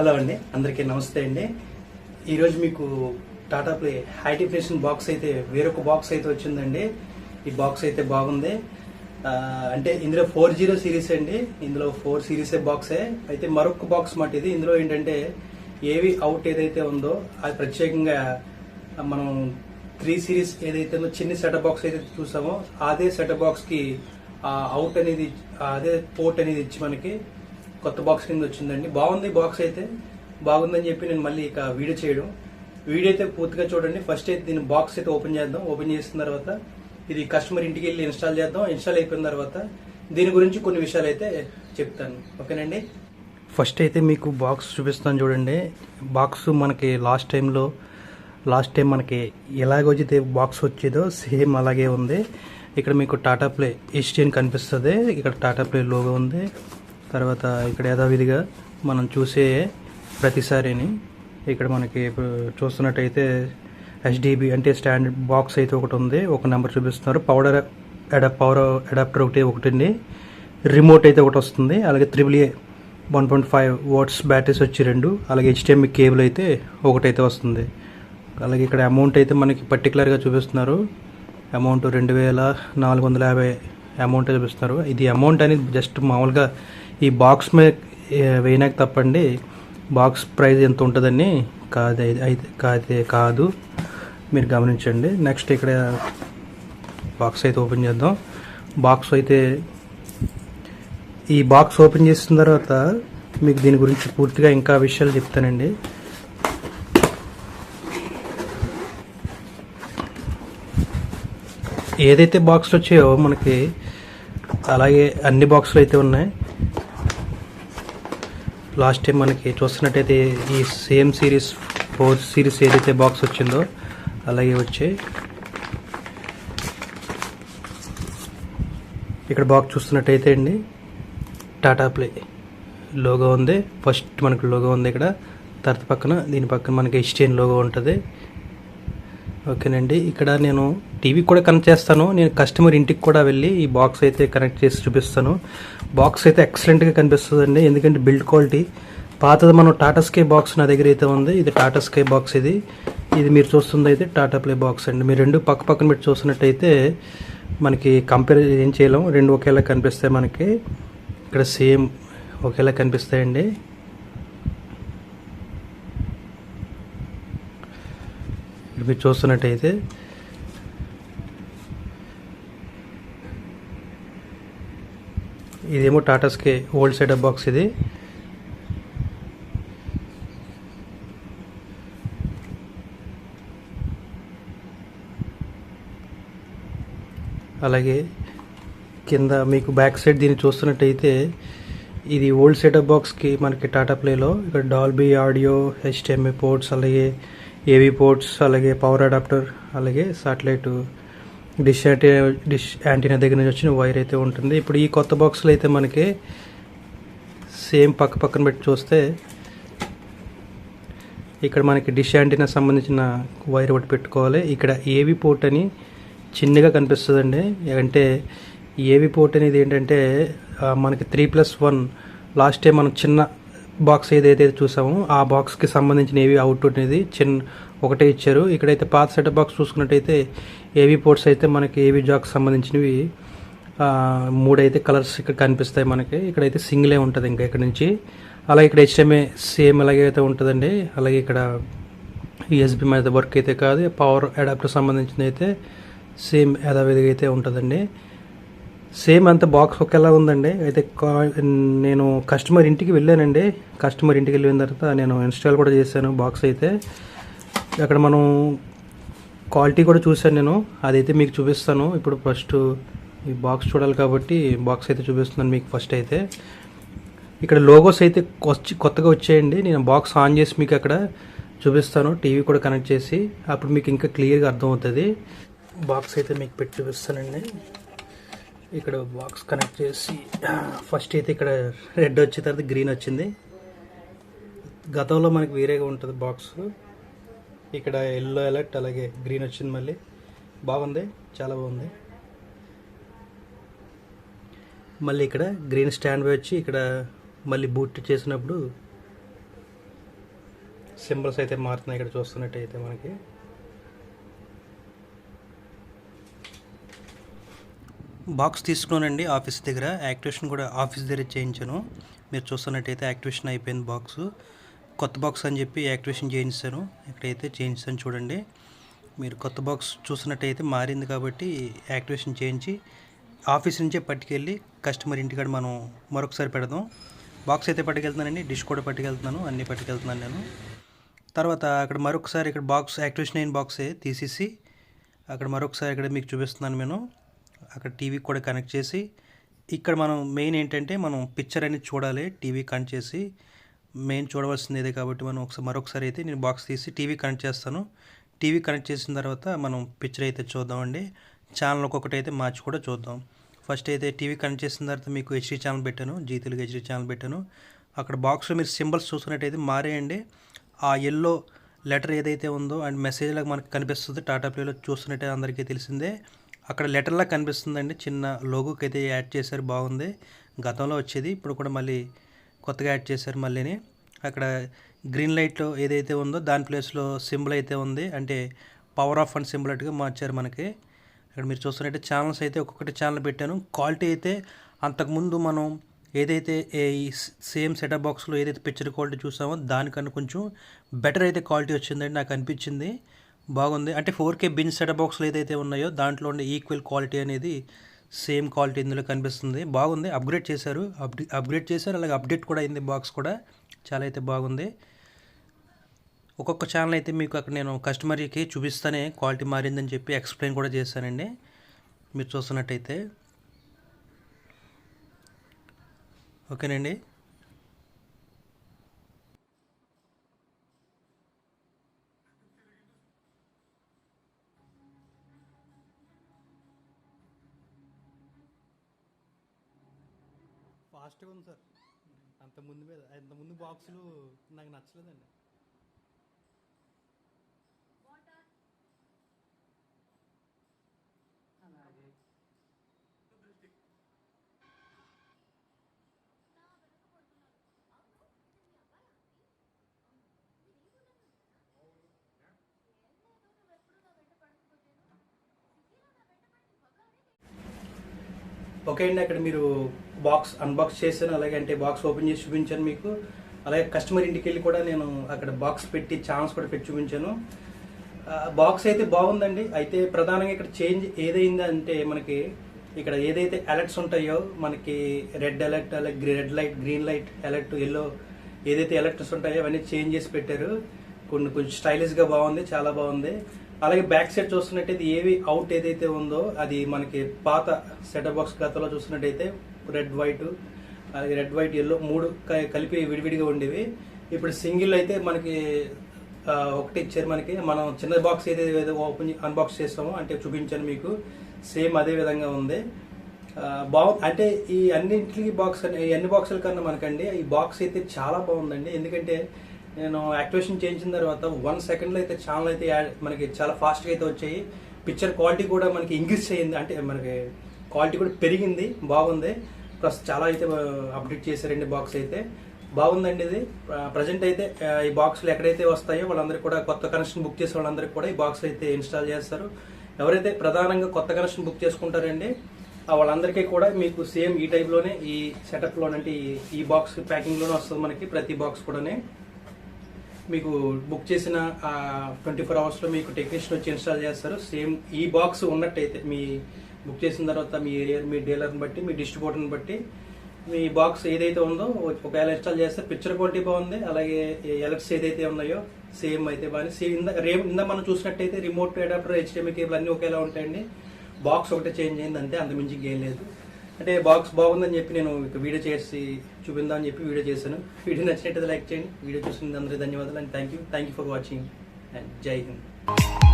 Hello అండి అందరికీ నమస్తే అండి. ఈరోజు మీకు టాటా ప్లే హై బాక్స్ అయితే వేరొక బాక్స్ అయితే వచ్చిందండి. ఈ బాక్స్ అయితే బాగుంది. అంటే ఇందులో ఫోర్ జీరో సిరీస్ అండి. ఇందులో ఫోర్ సిరీసే బాక్సే. అయితే మరొక బాక్స్ మాట ఇది. ఇందులో ఏంటంటే ఏవి అవుట్ ఏదైతే ఉందో అది ప్రత్యేకంగా మనం త్రీ సిరీస్ ఏదైతే ఉందో చిన్న సెటప్ బాక్స్ అయితే చూసామో అదే సెటప్ బాక్స్కి అవుట్ అనేది అదే పోర్ట్ అనేది ఇచ్చి మనకి కొత్త బాక్స్ కింద వచ్చిందండి. బాగుంది బాక్స్ అయితే. బాగుందని చెప్పి నేను మళ్ళీ ఇక వీడియో చేయడం. వీడియో అయితే పూర్తిగా చూడండి. ఫస్ట్ అయితే దీని బాక్స్ అయితే ఓపెన్ చేద్దాం. ఓపెన్ చేసిన తర్వాత ఇది కస్టమర్ ఇంటికి వెళ్ళి ఇన్స్టాల్ చేద్దాం. ఇన్స్టాల్ అయిపోయిన తర్వాత దీని గురించి కొన్ని విషయాలు అయితే చెప్తాను. ఓకేనండి? ఫస్ట్ అయితే మీకు బాక్స్ చూపిస్తాను చూడండి. బాక్స్ మనకి లాస్ట్ టైంలో లాస్ట్ టైం మనకి ఎలాగొచ్చితే బాక్స్ వచ్చేదో సేమ్ అలాగే ఉంది. ఇక్కడ మీకు టాటా ప్లే ఎస్టీఎన్ కనిపిస్తుంది. ఇక్కడ టాటా ప్లే లోగో ఉంది. తర్వాత ఇక్కడ యథావిధిగా మనం చూసే ప్రతిసారిని ఇక్కడ మనకి ఇప్పుడు చూస్తున్నట్టయితే హెచ్డిబి అంటే స్టాండర్డ్ బాక్స్ అయితే ఒకటి ఉంది. ఒక నెంబర్ చూపిస్తున్నారు. పౌడర్ అడాప్ పవర్ అడాప్టర్ ఒకటి ఒకటి అండి రిమోట్ అయితే ఒకటి వస్తుంది. అలాగే triple A one point five watts batteries వచ్చి రెండు. అలాగే హెచ్డిఎంఐ కేబుల్ అయితే ఒకటైతే వస్తుంది. అలాగే ఇక్కడ అమౌంట్ అయితే మనకి పర్టికులర్గా చూపిస్తున్నారు. అమౌంట్ రెండు వేల నాలుగు వందల యాభై అమౌంట్ చూపిస్తున్నారు. ఇది అమౌంట్ అనేది జస్ట్ మామూలుగా ఈ బాక్స్ మీద వేయనాక తప్పండి. బాక్స్ ప్రైస్ ఎంత ఉంటుందని కాదు అయితే కాదే కాదు. మీరు గమనించండి. నెక్స్ట్ ఇక్కడ బాక్స్ అయితే ఓపెన్ చేద్దాం. బాక్స్ అయితే ఈ బాక్స్ ఓపెన్ చేసిన తర్వాత మీకు దీని గురించి పూర్తిగా ఇంకా విషయాలు చెప్తానండి. ఏదైతే బాక్స్లు వచ్చాయో మనకి అలాగే అన్ని బాక్సులు అయితే ఉన్నాయి. లాస్ట్ టైం మనకి చూస్తున్నట్టయితే ఈ సేమ్ సిరీస్ ఫోర్ సిరీస్ ఏదైతే బాక్స్ వచ్చిందో అలాగే వచ్చాయి ఇక్కడ బాక్స్ చూస్తున్నట్టయితే అండి టాటా ప్లే లోగో ఉంది. ఫస్ట్ మనకి లోగో ఉంది ఇక్కడ. తర్వాత పక్కన దీని పక్కన మనకి హెచ్టిఎన్ లోగో ఉంటుంది. ఓకేనండి. ఇక్కడ నేను టీవీ కూడా కనెక్ట్ చేస్తాను. నేను కస్టమర్ ఇంటికి కూడా వెళ్ళి ఈ బాక్స్ అయితే కనెక్ట్ చేసి చూపిస్తాను. బాక్స్ అయితే ఎక్సలెంట్గా కనిపిస్తుందండి. ఎందుకంటే బిల్డ్ క్వాలిటీ. పాతది మనం టాటా స్కై బాక్స్ నా దగ్గర అయితే ఉంది. ఇది టాటా స్కై బాక్స్ ఇది. ఇది మీరు చూస్తుంది అయితే టాటా ప్లే బాక్స్ అండి. మీరు రెండు పక్క పక్కన మీరు చూస్తున్నట్టయితే మనకి కంపేర్ ఏం చేయలేం రెండు ఒకేలా కనిపిస్తాయి మనకి. ఇక్కడ సేమ్ ఒకేలా కనిపిస్తాయండి. ఇక్కడ మీరు చూస్తున్నట్టయితే ఇదేమో టాటాస్కే ఓల్డ్ సెటప్ బాక్స్ ఇది. అలాగే కింద మీకు బ్యాక్ సైడ్ దీన్ని చూస్తున్నట్టయితే ఇది ఓల్డ్ సెటప్ బాక్స్కి మనకి టాటా ప్లేలో ఇక్కడ డాల్బీ ఆడియో హెచ్టిఎంఏ పోర్ట్స్ అలాగే ఏవి పోర్ట్స్ అలాగే పవర్ అడాప్టర్ అలాగే satellite dish anti dish antenna దగ్గర నుంచి వచ్చిన వైర్ అయితే ఉంటుంది. ఇప్పుడు ఈ కొత్త బాక్స్లో అయితే మనకి సేమ్ పక్క పక్కన పెట్టి చూస్తే ఇక్కడ మనకి డిష్ యాంటీనా సంబంధించిన వైర్ ఒకటి పెట్టుకోవాలి. ఇక్కడ ఏవి పోర్ట్ అని చిన్నగా కనిపిస్తుందండి. అంటే ఏవి పోర్ట్ అనేది ఏంటంటే మనకి three plus one last time మనం చిన్న బాక్స్ ఏదైతే చూసామో ఆ బాక్స్కి సంబంధించిన ఏవి అవుట్పుట్ అనేది చిన్న ఒకటే ఇచ్చారు. ఇక్కడైతే పాత సెటప్ బాక్స్ చూసుకున్నట్టయితే ఏవి పోర్ట్స్ అయితే మనకి ఏవి జాక్స్ సంబంధించినవి మూడైతే కలర్స్ ఇక్కడ కనిపిస్తాయి మనకి. ఇక్కడైతే సింగిలే ఉంటుంది ఇంకా ఇక్కడ నుంచి. అలాగే ఇక్కడ హెచ్ఎంఏ సేమ్ అలాగే అయితే ఉంటుందండి అలాగే ఇక్కడ యూఎస్బి మీద వర్క్ అయితే కాదు పవర్ అడాప్టర్ సంబంధించింది అయితే సేమ్ యథావిధిగా అయితే ఉంటుందండి. సేమ్ అంత బాక్స్ ఒకేలా ఉందండి. అయితే నేను కస్టమర్ ఇంటికి వెళ్ళానండి. కస్టమర్ ఇంటికి వెళ్ళిన తర్వాత నేను ఇన్స్టాల్ కూడా చేశాను బాక్స్ అయితే. అక్కడ మనం క్వాలిటీ కూడా చూశాను నేను. అదైతే మీకు చూపిస్తాను. ఇప్పుడు ఫస్ట్ ఈ బాక్స్ చూడాలి కాబట్టి బాక్స్ అయితే చూపిస్తున్నాను మీకు ఫస్ట్ అయితే. ఇక్కడ లోగోస్ అయితే వచ్చి కొత్తగా వచ్చాయండి. నేను బాక్స్ ఆన్ చేసి మీకు అక్కడ చూపిస్తాను. టీవీ కూడా కనెక్ట్ చేసి. అప్పుడు మీకు ఇంకా క్లియర్గా అర్థమవుతుంది. బాక్స్ అయితే మీకు పెట్టి చూపిస్తానండి. ఇక్కడ బాక్స్ కనెక్ట్ చేసి ఫస్ట్ అయితే ఇక్కడ రెడ్ వచ్చిన తర్వాత గ్రీన్ వచ్చింది. గతంలో మనకి వేరేగా ఉంటుంది బాక్స్ ఇక్కడ ఎల్లో అలర్ట్ అలాగే గ్రీన్ వచ్చింది మళ్ళీ. బాగుంది చాలా బాగుంది. మళ్ళీ ఇక్కడ గ్రీన్ స్టాండ్ బై వచ్చి ఇక్కడ మళ్ళీ బూట్ చేసినప్పుడు సింబల్స్ అయితే మారుతున్నాయి ఇక్కడ చూస్తున్నట్టయితే మనకి. బాక్స్ తీసుకున్నానండి ఆఫీస్ దగ్గర. యాక్టివేషన్ కూడా ఆఫీస్ దగ్గర చేయించాను. మీరు చూస్తున్నట్టయితే యాక్టివేషన్ అయిపోయింది బాక్స్ కొత్త బాక్స్ అని చెప్పి యాక్టివేషన్ చేయించాను. ఇక్కడైతే చేయించాను చూడండి. మీరు కొత్త బాక్స్ చూసినట్టయితే మారింది కాబట్టి యాక్టివేషన్ చేయించి ఆఫీస్ నుంచే పట్టుకెళ్ళి కస్టమర్ ఇంటికాడ మనం మరొకసారి పెడదాం. బాక్స్ అయితే పట్టుకెళ్తున్నానండి. డిష్ కూడా పట్టుకెళ్తున్నాను. అన్నీ పట్టుకెళ్తున్నాను నేను. తర్వాత అక్కడ మరొకసారి ఇక్కడ బాక్స్ యాక్టివేషన్ అయిన బాక్సే తీసేసి అక్కడ మరొకసారి ఇక్కడ మీకు చూపిస్తున్నాను నేను. అక్కడ టీవీ కూడా కనెక్ట్ చేసి ఇక్కడ మనం మెయిన్ ఏంటంటే మనం పిక్చర్ అనేది చూడాలి టీవీ కనెక్ట్ చేసి మెయిన్ చూడవలసింది ఇదే కాబట్టి మనం ఒకసారి మరొకసారి అయితే నేను బాక్స్ తీసి టీవీ కనెక్ట్ చేస్తాను. టీవీ కనెక్ట్ చేసిన తర్వాత మనం పిక్చర్ అయితే చూద్దామండి. ఛానల్ ఒక్కొక్కటి అయితే మార్చి కూడా చూద్దాం. ఫస్ట్ అయితే టీవీ కనెక్ట్ చేసిన తర్వాత మీకు హెచ్డీ ఛానల్ పెట్టాను జీ తెలుగు హెచ్డీ ఛానల్ పెట్టాను. అక్కడ బాక్స్లో మీరు సింబల్స్ చూసుకున్నట్టయితే మారేయండి. ఆ ఎల్లో లెటర్ ఏదైతే ఉందో అండ్ మెసేజ్ లాగా మనకు కనిపిస్తుంది టాటా ప్లేలో చూస్తున్నట్టే అందరికీ తెలిసిందే. అక్కడ లెటర్లా కనిపిస్తుందండి. చిన్న లోగోకి అయితే యాడ్ చేశారు. బాగుంది. గతంలో వచ్చేది. ఇప్పుడు కూడా మళ్ళీ కొత్తగా యాడ్ చేశారు మళ్ళీని. అక్కడ గ్రీన్ లైట్లో ఏదైతే ఉందో దాని ప్లేస్లో సింబల్ అయితే ఉంది. అంటే పవర్ ఆఫ్ అండ్ సింబల్ అట్టుగా మార్చారు మనకి. ఇక్కడ మీరు చూస్తున్నట్టే ఛానల్స్ అయితే ఒక్కొక్కటి ఛానల్ పెట్టాను. క్వాలిటీ అయితే అంతకుముందు మనం ఏదైతే ఏ ఈ సేమ్ సెటప్ బాక్స్లో ఏదైతే పిక్చర్ క్వాలిటీ చూసామో దానికన్నా కొంచెం బెటర్ అయితే క్వాలిటీ వచ్చిందండి నాకు అనిపించింది. బాగుంది. అంటే ఫోర్ కే బిన్ సెటప్ బాక్స్లు ఏదైతే ఉన్నాయో దాంట్లో ఉండే ఈక్వల్ క్వాలిటీ అనేది సేమ్ క్వాలిటీ ఇందులో కనిపిస్తుంది. బాగుంది. అప్గ్రేడ్ చేశారు. అప్డే అప్గ్రేడ్ చేశారు. అలాగే అప్డేట్ కూడా అయింది బాక్స్ కూడా. చాలా అయితే బాగుంది. ఒక్కొక్క ఛానల్ అయితే మీకు అక్కడ నేను కస్టమర్కి చూపిస్తానే క్వాలిటీ మారిందని చెప్పి ఎక్స్ప్లెయిన్ కూడా చేశానండి. మీరు చూస్తున్నట్టయితే. ఓకేనండి. ఫాస్ట్గా ఉంది సార్. అంత ముందు మీద అంత ముందు బాక్సులు నాకు నచ్చలేదండి. ఓకే అండి అక్కడ మీరు బాక్స్ అన్బాక్స్ చేశాను అలాగే అంటే బాక్స్ ఓపెన్ చేసి చూపించాను మీకు. అలాగే కస్టమర్ ఇంటికి వెళ్ళి కూడా నేను అక్కడ బాక్స్ పెట్టి ఛాన్స్ కూడా పెట్టి చూపించాను. బాక్స్ అయితే బాగుందండి. అయితే ప్రధానంగా ఇక్కడ చేంజ్ ఏదైంది అంటే మనకి ఇక్కడ ఏదైతే అలర్ట్స్ ఉంటాయో మనకి రెడ్ అలర్ట్ అలాగే red light green light alert yellow ఏదైతే అలర్ట్స్ ఉంటాయో అవన్నీ చేంజ్ చేసి పెట్టారు. కొన్ని కొంచెం స్టైలిష్గా బాగుంది చాలా బాగుంది. అలాగే బ్యాక్ సైడ్ చూస్తున్నట్టయితే ఏవి అవుట్ ఏదైతే ఉందో అది మనకి పాత సెటప్ బాక్స్ గతలో చూస్తున్నట్టయితే రెడ్ వైట్ అలాగే రెడ్ వైట్ ఎల్లో మూడు క- కలిపి విడివిడిగా ఉండేవి. ఇప్పుడు సింగిల్ అయితే మనకి ఒకటి ఇచ్చారు మనకి. మనం చిన్న బాక్స్ ఏదైతే ఏదో ఓపెన్ అన్బాక్స్ చేస్తామో అంటే చూపించాను మీకు. సేమ్ అదే విధంగా ఉంది. ఆ, బాగు అంటే ఈ అన్నింటికి బాక్స్ ఈ అన్ని బాక్సుల కన్నా మనకండి ఈ బాక్స్ అయితే చాలా బాగుందండి. ఎందుకంటే నేను యాక్టివేషన్ చేయించిన తర్వాత వన్ సెకండ్లో అయితే ఛానల్ అయితే యాడ్ మనకి చాలా ఫాస్ట్గా అయితే వచ్చాయి. పిక్చర్ క్వాలిటీ కూడా మనకి ఇంక్రీజ్ అయ్యింది అంటే మనకి క్వాలిటీ కూడా పెరిగింది బాగుంది. ప్లస్ చాలా అయితే అప్డేట్ చేశారండి బాక్స్ అయితే బాగుందండి ఇది. ప్రజెంట్ అయితే ఈ బాక్స్లు ఎక్కడైతే వస్తాయో వాళ్ళందరికీ కూడా కొత్త కనెక్షన్ బుక్ చేసే వాళ్ళందరికీ కూడా ఈ బాక్స్ అయితే ఇన్స్టాల్ చేస్తారు. ఎవరైతే ప్రధానంగా కొత్త కనెక్షన్ బుక్ చేసుకుంటారండి ఆ వాళ్ళందరికీ కూడా మీకు సేమ్ ఈ టైప్లోనే ఈ సెటప్లోనంటే ఈ- ఈ బాక్స్ ప్యాకింగ్లోనే వస్తుంది మనకి ప్రతి బాక్స్ కూడానే. మీకు బుక్ చేసిన ట్వంటీ ఫోర్ అవర్స్లో మీకు టెక్నీషియన్ వచ్చి ఇన్స్టాల్ చేస్తారు. సేమ్ ఈ బాక్స్ ఉన్నట్టయితే మీ బుక్ చేసిన తర్వాత మీ ఏరియా మీ డీలర్ని బట్టి మీ డిస్ట్రిబ్యూటర్ని బట్టి మీ బాక్స్ ఏదైతే ఉందో ఒకవేళ ఇన్స్టాల్ చేస్తే పిక్చర్ క్వాలిటీ బాగుంది అలాగే ఎలక్ట్స్ ఏదైతే ఉన్నాయో సేమ్ అయితే బాగా సేమ్ ఇందా రే ఇందా మనం చూసినట్టయితే రిమోట్ అడాప్టర్ హెచ్డిఎంఐ కేబుల్ అన్నీ ఒకేలా ఉంటాయండి. బాక్స్ ఒకటే చేంజ్ అయింది అంతే అంత మించి గేమ్ లేదు. అంటే బాక్స్ బాగుందని చెప్పి నేను ఇక వీడియో చేసి చూపిందామని చెప్పి వీడియో చేశాను. వీడియో నచ్చినట్టయితే లైక్ చేయండి. వీడియో చూసిన అందరికీ ధన్యవాదాలు and thank you thank you for watching and జై హింద్.